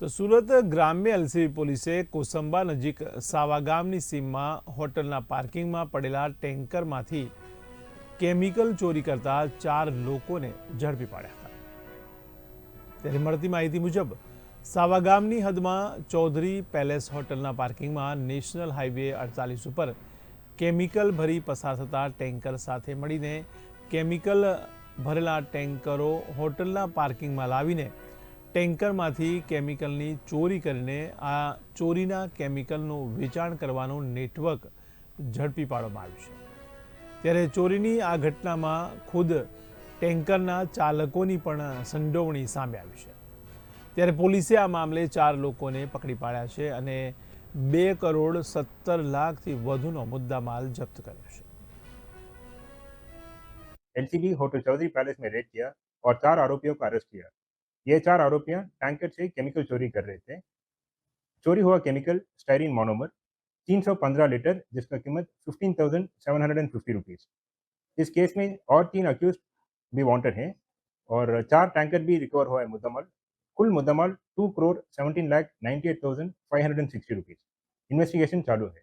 તો સુરત ગ્રામ્ય એલસીબી પોલીસે કોસંબા નજીક સાવા ગામની સીમમાં હોટલના પાર્કિંગમાં પડેલા ટેન્કરમાંથી કેમિકલ ચોરી કરતા ચાર લોકોને ઝડપી પાડ્યા હતા. ત્યારે મળતી માહિતી મુજબ, સાવા ગામની હદમાં ચૌધરી પેલેસ હોટલના પાર્કિંગમાં નેશનલ હાઈવે અડતાલીસ ઉપર કેમિકલ ભરી પસાર થતા ટેન્કર સાથે મળીને કેમિકલ ભરેલા ટેન્કરો હોટલના પાર્કિંગમાં લાવીને ટેન્કરમાંથી કેમિકલની ચોરી કરીને આ ચોરીના કેમિકલનું વેચાણ કરવાનું નેટવર્ક ઝડપી પાડવામાં આવ્યું છે ત્યારે ચોરીની આ ઘટનામાં ખુદ ટેન્કરના ચાલકોની પણ સંડોવણી સામે આવી છે ત્યારે પોલીસે આ મામલે ચાર લોકોને પકડી પાડ્યા છે અને બે કરોડ સત્તર લાખથી વધુનો મુદ્દામાલ જપ્ત કર્યો છે एलसीबी होटल चौधरी पैलेस में रेड किया और चार आरोपियों को अरेस्ट किया ये चार आरोपियाँ टैंकर से केमिकल चोरी कर रहे थे। चोरी हुआ केमिकल स्टाइरिन मोनोमर 315 लीटर जिसका कीमत 15,750 रुपीस इस केस में और तीन अक्यूज भी वांटेड हैं और चार टैंकर भी रिकवर हुआ है मुद्दामाल। कुल मुद्दामाल two crore seventeen lakh ninety eight thousand five hundred and sixty rupees investigation चालू है।